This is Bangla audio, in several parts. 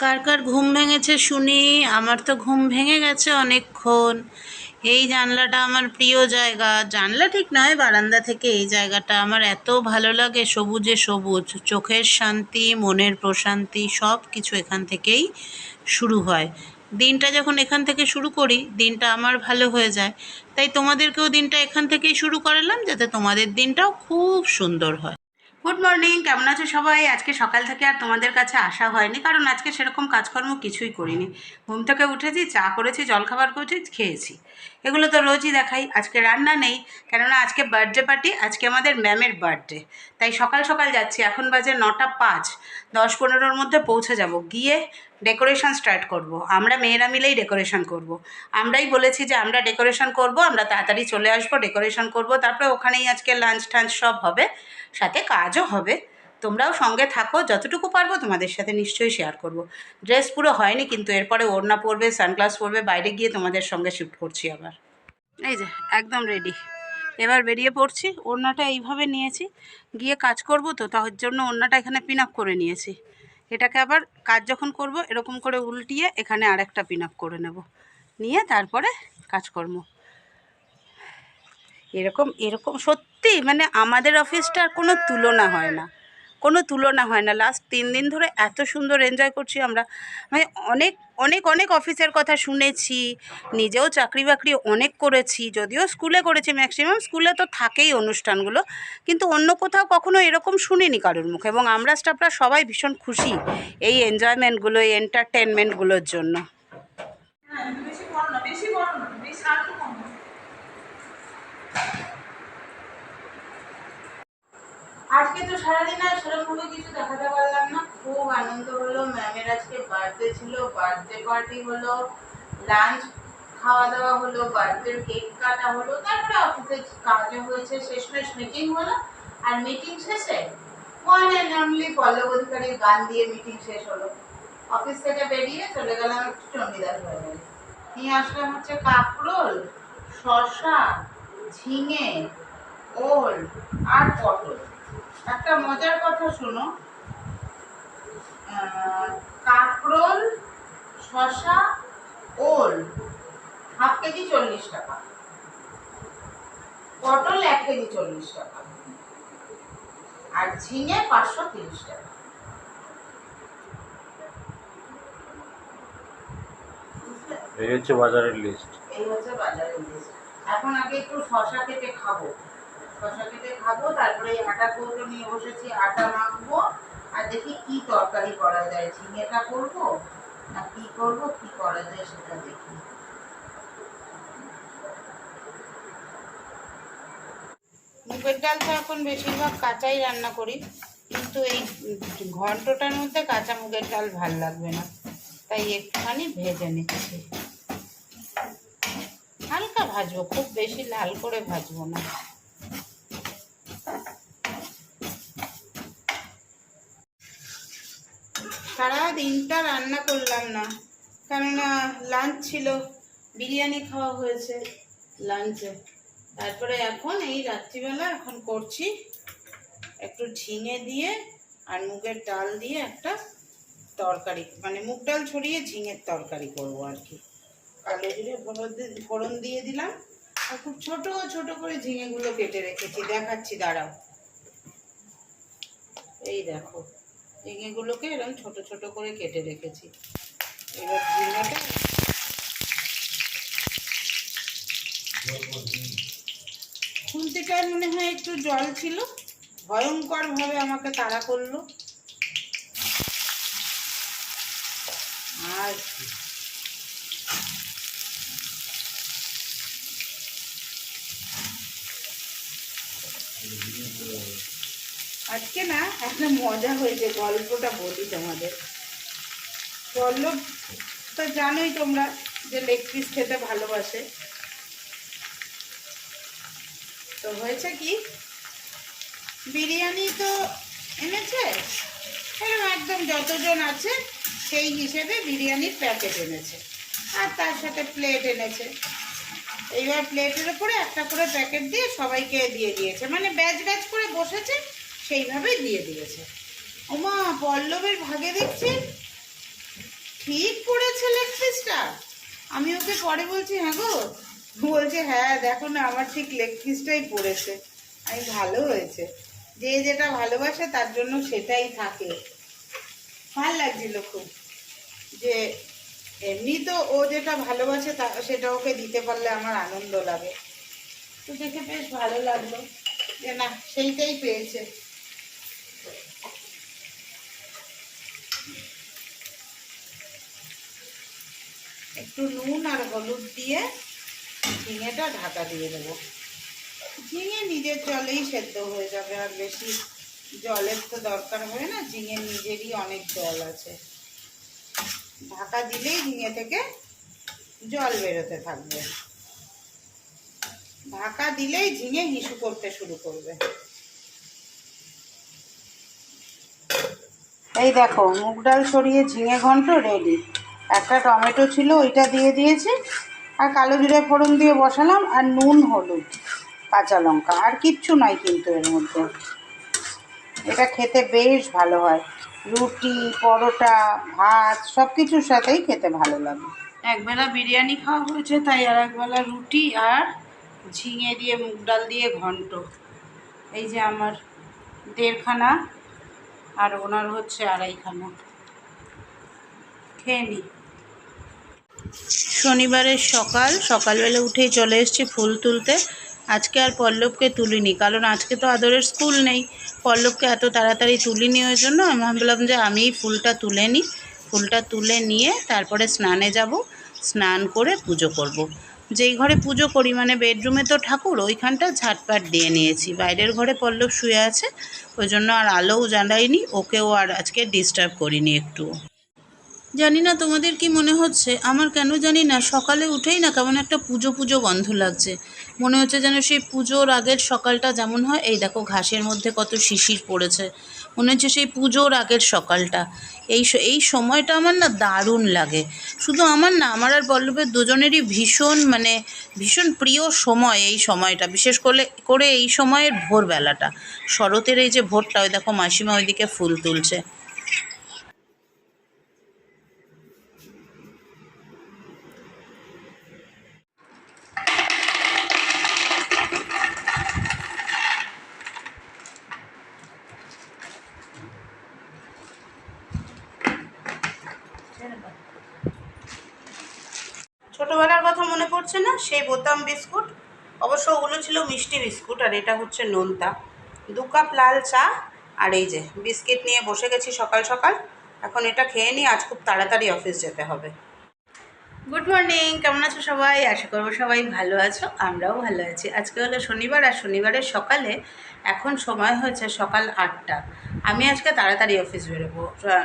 কার কার ঘুম ভেঙেছে শুনি, আমার তো ঘুম ভেঙে গেছে অনেকক্ষণ। এই জানলাটা আমার প্রিয় জায়গা। জানলা ঠিক নয়, বারান্দা থেকে এই জায়গাটা। আমার এত ভালো লাগে সবুজে সবুজ। চোখের শান্তি, মনের প্রশান্তি সব কিছু এখান থেকেই শুরু হয়। দিনটা যখন এখান থেকে শুরু করি, দিনটা আমার ভালো হয়ে যায়। তাই তোমাদেরকেও দিনটা এখান থেকেই শুরু করালাম, যাতে তোমাদের দিনটাও খুব সুন্দর হয়। গুড মর্নিং কেমন আছো সবাই? আজকে সকাল থেকে আর তোমাদের কাছে আসা হয়নি, কারণ আজকে সেরকম কাজকর্ম কিছুই করিনি। ঘুম থেকে উঠেছি, চা করেছি, জলখাবার করেছি, খেয়েছি। এগুলো তো রোজই দেখাই, আজকে রান্না নেই, কেননা আজকে বার্থডে পার্টি আজকে আমাদের ম্যামের বার্থডে তাই সকাল সকাল যাচ্ছি, এখন বাজে নটা পাঁচ, দশ পনেরোর মধ্যে পৌঁছে যাব, গিয়ে ডেকোরেশন স্টার্ট করব। আমরা মেয়েরা মিলেই ডেকোরেশন করব। আমরাই বলেছি যে আমরা ডেকোরেশন করব, আমরা তাড়াতাড়ি চলে আসব ডেকোরেশন করব, তারপরে ওখানেই আজকে লাঞ্চ টাঞ্চ সব হবে, সাথে কাজও হবে তোমরাও সঙ্গে থাকো, যতটুকু পারব তোমাদের সাথে নিশ্চয়ই শেয়ার করব। ড্রেস পুরো হয়নি কিন্তু এরপরে ওড়না পরবে সানগ্লাস পরবে, বাইরে গিয়ে তোমাদের সঙ্গে শিফট করছি আবার। এই যে, একদম রেডি এবার বেরিয়ে পড়ছি, ওড়নাটা এইভাবে নিয়েছি। গিয়ে কাজ করব তো, তার জন্য ওড়নাটা এখানে পিন আপ করে নিয়েছি। এটাকে আবার কাজ যখন করব, এরকম করে উল্টিয়ে এখানে আরেকটা পিন আপ করে নেব। নিয়ে তারপরে কাজকর্ম এরকম এরকম, সত্যি মানে আমাদের অফিসটার কোনো তুলনা হয় না। কোনো তুলনা হয় না। লাস্ট তিন দিন ধরে এত সুন্দর এনজয় করছি আমরা। মানে অনেক অনেক অনেক অফিসের কথা শুনেছি, নিজেও চাকরি বাকরি অনেক করেছি, যদিও স্কুলে করেছি ম্যাক্সিমাম স্কুলে তো থাকেই অনুষ্ঠানগুলো, কিন্তু অন্য কোথাও কখনো এরকম শুনিনি কারোর মুখে এবং আমরা স্টাফরা সবাই ভীষণ খুশি এই এনজয়মেন্টগুলো এই এন্টারটেনমেন্টগুলোর জন্য বেশি বড় না বেশি বড় না বেশি আর একটু কম আজকে তো সারাদিন আর সেরকম সেরকমভাবে কিছু দেখাতে পারলাম না। খুব আনন্দ হলো ম্যামের আজকে বার্থডে ছিল বার্থডে পার্টি হলো লাঞ্চ খাওয়া দাওয়া হলো বার্থডে কেক কাটা হলো, তারপরে অফিসে কাজও হয়েছে শেষমেশ মিটিং হলো, আর মিটিং শেষে ওয়ান অ্যান্ড অনলি পল্লব অধিকারীর গান দিয়ে মিটিং শেষ হলো। অফিস থেকে বেরিয়ে চলে গেলাম একটু চণ্ডীদাস বাজারে। নিয়ে আসলাম হচ্ছে কাঁকরোল শশা ঝিঙে, ওল আর পটল। একটা মজার কথা শোনো। কাঁকরোল শশা ওল হাফ কেজি চল্লিশ টাকা। পটল এক কেজি চল্লিশ টাকা। আর ঝিঙে পাঁচশো তিরিশ টাকা। এই হচ্ছে বাজারের লিস্ট এই হচ্ছে বাজারের লিস্ট এখন আগে একটু শশা কেটে খাব। খাব তারপরে আটা নিয়ে বসেছি, আটা মাখবো। আর দেখি কি তরকারি করা যায়, ঝিঙেটা করব না কি করব, কি করা যায় সেটা দেখি। মুগের ডাল তো এখন বেশিরভাগ কাঁচাই রান্না করি, কিন্তু এই ঘন্টটার মধ্যে কাঁচা মুগের ডাল ভালো লাগবে না, তাই একটুখানি ভেজে নিচ্ছি। হালকা ভাজবো, খুব বেশি লাল করে ভাজবো না। সারা দিনটা রান্না করলাম না। কেননা লাঞ্চ ছিল, বিরিয়ানি খাওয়া হয়েছে লাঞ্চে তারপরে এখন এই রাত্রিবেলা এখন করছি একটু ঝিঙে দিয়ে আর মুগের ডাল দিয়ে একটা তরকারি। মানে মুগ ডাল ছড়িয়ে ঝিঙের তরকারি করব আর কি। কালো জিরে ফোড়ন দিয়ে দিলাম। আর খুব ছোট ছোট করে ঝিঙেগুলো কেটে রেখেছি। দেখাচ্ছি, দাঁড়াও। এই দেখো। ঝিঙেগুলোকে এরকম ছোট ছোট করে কেটে রেখেছি। এবার ঝিঙেটা খুন্তিটার মনে হয় একটু জল ছিল। ভয়ঙ্করভাবে আমাকে তাড়া করল। আর আজকে না একটা মজা হয়েছে, গল্পটা বলি তোমাদের। পল্লব তো জানোই তোমরা যে লেগ পিস খেতে ভালোবাসে। তো হয়েছে কি? বিরিয়ানি তো এনেছে? এরকম একদম যতজন আছে, সেই হিসেবে বিরিয়ানির প্যাকেট এনেছে। আর তার সাথে প্লেট এনেছে। এইবার প্লেটের উপরে একটা করে প্যাকেট দিয়ে সবাইকে দিয়ে দিয়েছে। মানে ব্যাচ ব্যাচ করে বসেছে সেইভাবেই দিয়ে দিয়েছে। ওমা, পল্লবের ভাগে দেখছি ঠিক করেছে লেগ পিসটা আমি ওকে পরে বলছি হ্যাঁ গো। বলছে হ্যাঁ দেখো না, আমার ঠিক লেগ পিসটাই পড়েছে। আমি ভালো হয়েছে। যে যেটা ভালোবাসে, তার জন্য সেটাই থাকে। ভালো লাগছিল খুব যে এমনি তো ও যেটা ভালোবাসে, তা সেটা ওকে দিতে পারলে আমার আনন্দ লাগে। তো দেখে বেশ ভালো লাগল যে, না, সেইটাই পেয়েছে। একটু নুন আর হলুদ দিয়ে ঝিঙেটা ঢাকা দিয়ে দেবো। ঝিঙে নিজের জলেই সেদ্ধ হয়ে যাবে, আর বেশি জলের তো দরকার হয় না, ঝিঙে নিজেরই অনেক জল আছে। ঢাকা দিলেই ঝিঙে থেকে জল বেরোতে থাকবে। ঢাকা দিলেই ঝিঙে হিসু করতে শুরু করবে। এই দেখো, মুগ ডাল সরিয়ে ঝিঙে ঘন্ট রেডি একটা টমেটো ছিল, ওইটা দিয়ে দিয়েছি। আর কালো জিরে ফোড়ন দিয়ে বসালাম, আর নুন, হলুদ, কাঁচা লঙ্কা, আর কিচ্ছু নয় কিন্তু এর মধ্যে। এটা খেতে বেশ ভালো হয়। রুটি, পরোটা, ভাত সব কিছুর সাথেই খেতে ভালো লাগে। একবেলা বিরিয়ানি খাওয়া হয়েছে, তাই আর একবেলা রুটি আর ঝিঙে দিয়ে, মুগ ডাল দিয়ে ঘন্ট। এই যে আমার দেড়খানা, আর ওনার হচ্ছে আড়াইখানা। খেয়ে নিই শনিবারের সকাল। সকালবেলা উঠেই চলে এসেছি ফুল তুলতে। আজকে আর পল্লবকে তুলিনি, কারণ আজকে তো আদরের স্কুল নেই। পল্লবকে এত তাড়াতাড়ি তুলিনি ওই জন্য আমি ভাবলাম যে আমিই ফুলটা তুলে নিই ফুলটা তুলে নিয়ে তারপরে স্নানে যাব, স্নান করে পুজো করব। যেই ঘরে পুজো করি মানে বেডরুমে তো ঠাকুর, ওইখানটা ঝাটপাট দিয়ে নিয়েছি। বাইরের ঘরে পল্লব শুয়ে আছে, ওই জন্য আর আলোও জানাইনি ওকেও আর আজকে ডিস্টার্ব করিনি একটু জানি না তোমাদের কি মনে হচ্ছে, আমার কেন জানি না, সকালে উঠেই না কেমন একটা পুজো পুজো গন্ধ লাগছে। মনে হচ্ছে যেন সেই পুজোর আগের সকালটা যেমন হয়, এই দেখো ঘাসের মধ্যে কত শিশির পড়েছে, মনে হচ্ছে সেই পুজোর আগের সকালটা। এই এই সময়টা আমার না দারুণ লাগে। শুধু আমার না, আমার আর পল্লবের দুজনেরই ভীষণ মানে ভীষণ প্রিয় সময় এই সময়টা, বিশেষ করে করে এই সময়ের ভোরবেলাটা। শরতের এই যে ভোরটা, ওই দেখো মাসিমা ওইদিকে ফুল তুলছে। ছোটোবেলার কথা মনে পড়ছে না? সেই বোতাম বিস্কুট। অবশ্য ওগুলো ছিল মিষ্টি বিস্কুট, আর এটা হচ্ছে নোনতা। দু কাপ লাল চা আর এই যে, বিস্কিট নিয়ে বসে গেছি সকাল সকাল। এখন এটা খেয়ে নিয়ে আজ খুব তাড়াতাড়ি অফিস যেতে হবে। গুড মর্নিং কেমন আছো সবাই? আশা করব সবাই ভালো আছো, আমরাও ভালো আছি। আজকে হলো শনিবার আর শনিবারের সকালে এখন সময় হয়েছে সকাল আটটা। আমি আজকে তাড়াতাড়ি অফিস বেরোবো।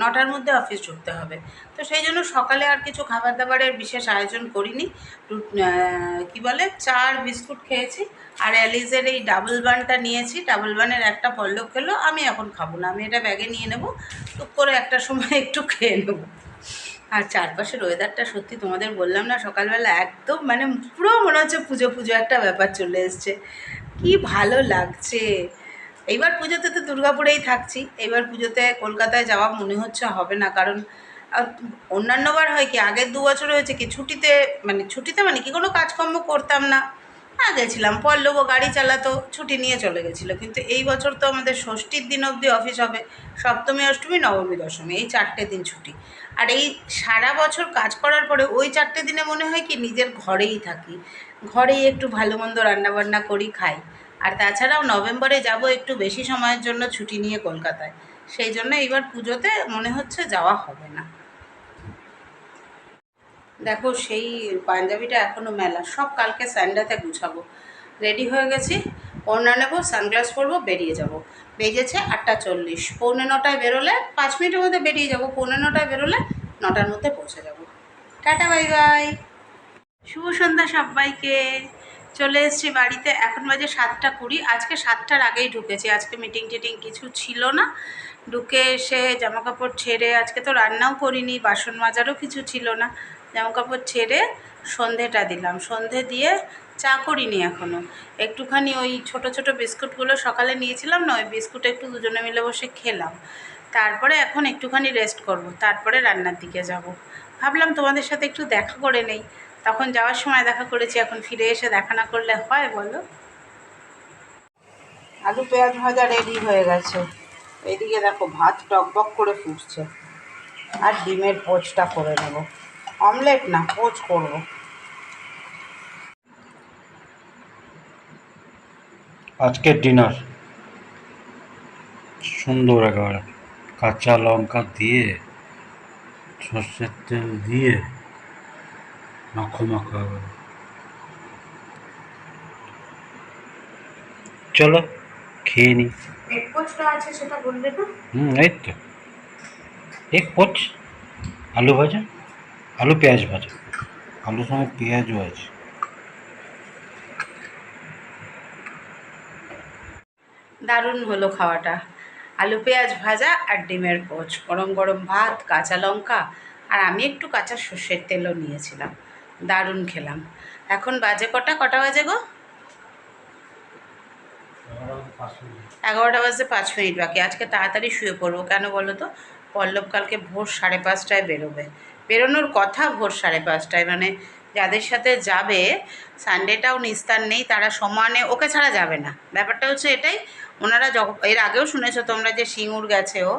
নটার মধ্যে অফিস ঢুকতে হবে। তো সেই জন্য সকালে আর কিছু খাবার দাবারের বিশেষ আয়োজন করিনি। কি বলে? চার বিস্কুট খেয়েছি আর অ্যালিজের এই ডাবল বানটা নিয়েছি। ডাবল বানের একটা পল্লব খেলো, আমি এখন খাব না। আমি এটা ব্যাগে নিয়ে নেব। টুক করে একটা সময় একটু খেয়ে নেব। আর চারপাশের ওয়েদারটা সত্যি তোমাদের বললাম না, সকালবেলা একদম মানে পুরো মনে হচ্ছে পুজো পুজো একটা ব্যাপার চলে এসছে। কি ভালো লাগছে। এইবার পুজোতে তো দুর্গাপুরেই থাকছি, এইবার পুজোতে কলকাতায় যাওয়া মনে হচ্ছে হবে না, কারণ অন্যান্যবার হয় কি, আগের দু বছর হয়েছে কি, ছুটিতে মানে ছুটিতে মানে কি কোনো কাজকর্ম করতাম না। হ্যাঁ গেছিলাম পল্লবও গাড়ি চালাতো, ছুটি নিয়ে চলে গেছিল। কিন্তু এই বছর তো আমাদের ষষ্ঠীর দিন অবধি অফিস হবে। সপ্তমী, অষ্টমী, নবমী, দশমী, এই চারটে দিন ছুটি। আর এই সারা বছর কাজ করার পরে ওই চারটে দিনে মনে হয় কি, নিজের ঘরেই থাকি। ঘরেই একটু ভালো মন্দ রান্নাবান্না করি, খাই। আর তাছাড়াও নভেম্বরে যাব একটু বেশি সময়ের জন্য ছুটি নিয়ে কলকাতায়। সেই জন্য এইবার পুজোতে মনে হচ্ছে যাওয়া হবে না। দেখো সেই পাঞ্জাবিটা এখনও মেলা। সব কালকে স্যান্ডাতে গুছাবো। রেডি হয়ে গেছি, ওড়না নেব সানগ্লাস পরবো, বেরিয়ে যাব। বেজেছে আটটা চল্লিশ। পৌনে নটায় বেরোলে পাঁচ মিনিটের মধ্যে বেরিয়ে যাব। পৌনে নটায় বেরোলে নটার মধ্যে পৌঁছে যাব। Tata, bye bye. শুভ সন্ধ্যা সবাইকে। চলে এসেছি বাড়িতে, এখন বাজে সাতটা কুড়ি। আজকে সাতটার আগেই ঢুকেছি। আজকে মিটিং টিটিং কিছু ছিল না। ঢুকে এসে জামা কাপড় ছেড়ে, আজকে তো রান্নাও করিনি, বাসন মাজারও কিছু ছিল না। জামা কাপড় ছেড়ে সন্ধেটা দিলাম। সন্ধে দিয়ে চা করিনি এখনও একটুখানি ওই ছোট ছোট বিস্কুটগুলো সকালে নিয়েছিলাম না, ওই বিস্কুট একটু দুজনে মিলে বসে খেলাম। তারপরে এখন একটুখানি রেস্ট করব, তারপরে রান্নার দিকে যাব। ভাবলাম তোমাদের সাথে একটু দেখা করে নেই। তখন যাওয়ার সময় দেখা করেছি, এখন ফিরে এসে দেখা না করলে হয় বলো? আলু পেঁয়াজ ভাজা রেডি হয়ে গেছে। এদিকে দেখো ভাত টকবক করে ফুটছে। আর ডিমের পোচটা করে নেব। অমলেট না পোচ করব। আজকের ডিনার। সুন্দর একেবারে। কাঁচা লঙ্কা দিয়ে সর্ষের তেল দিয়ে মাখো মাখো একেবারে। চলো খেয়ে নি। এগ পোচটা আছে সেটা বললে না? হুম এই তো। এক পোচ? আলু ভাজা? আলু পেঁয়াজ ভাজা। আলুর সঙ্গে পেঁয়াজও আছে। দারুণ হলো খাওয়াটা। আলু পেঁয়াজ ভাজা আর ডিমের পোচ, গরম গরম ভাত, কাঁচা লঙ্কা আর আমি একটু কাঁচা সর্ষের তেলও নিয়েছিলাম। দারুণ খেলাম। এখন বাজে কটা? কটা বাজে গো? এগারোটা বাজতে পাঁচ মিনিট বাকি। আজকে তাড়াতাড়ি শুয়ে পড়ব কেন বলো তো? পল্লব কালকে ভোর সাড়ে পাঁচটায় বেরোবে। বেরোনোর কথা ভোর সাড়ে পাঁচটায়। মানে যাদের সাথে যাবে সানডেটাও নিস্তার নেই, তারা সমানে, ওকে ছাড়া যাবে না। ব্যাপারটা হচ্ছে এটাই, ওনারা এর আগেও শুনেছো তোমরা যে সিঙ্গুর গেছে ও,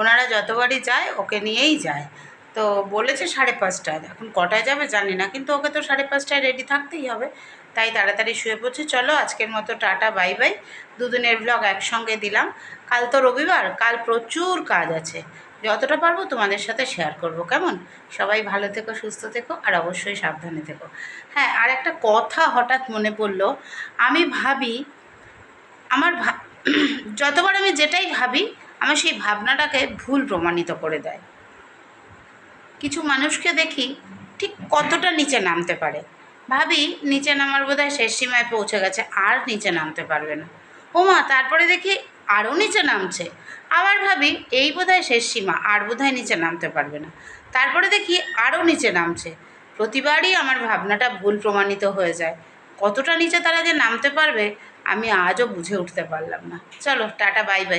ওনারা যতবারই যায়, ওকে নিয়েই যায়। তো বলেছে সাড়ে পাঁচটায়, এখন কটায় যাবে জানি না, কিন্তু ওকে তো সাড়ে পাঁচটায় রেডি থাকতেই হবে। তাই তাড়াতাড়ি শুয়ে পড়ছি, চলো আজকের মতো টাটা, বাই বাই। দুদিনের ব্লগ একসঙ্গে দিলাম। কাল তো রবিবার, কাল প্রচুর কাজ আছে। যতটা পারব তোমাদের সাথে শেয়ার করব, কেমন? সবাই ভালো থেকো, সুস্থ থেকো, আর অবশ্যই সাবধানে থেকো। হ্যাঁ আর একটা কথা হঠাৎ মনে পড়ল, আমি ভাবি, আমার যতবার আমি যেটাই ভাবি, আমার সেই ভাবনাটাকে ভুল প্রমাণিত করে দেয়। কিছু মানুষকে দেখি ঠিক কতটা নিচে নামতে পারে। ভাবি, নিচে নামার বোধহয় শেষ সীমায় পৌঁছে গেছে, আর নিচে নামতে পারবে না। ওমা, তারপরে দেখি আরও নিচে নামছে। আবার ভাবি, এই বোধহয় শেষ সীমা, আর বোধহয় নিচে নামতে পারবে না। তারপরে দেখি আরও নিচে নামছে। প্রতিবারই আমার ভাবনাটা ভুল প্রমাণিত হয়ে যায়। কতটা নিচে তারা যে নামতে পারবে, আমি আজও বুঝে উঠতে পারলাম না। চলো, টাটা, বাই বাই।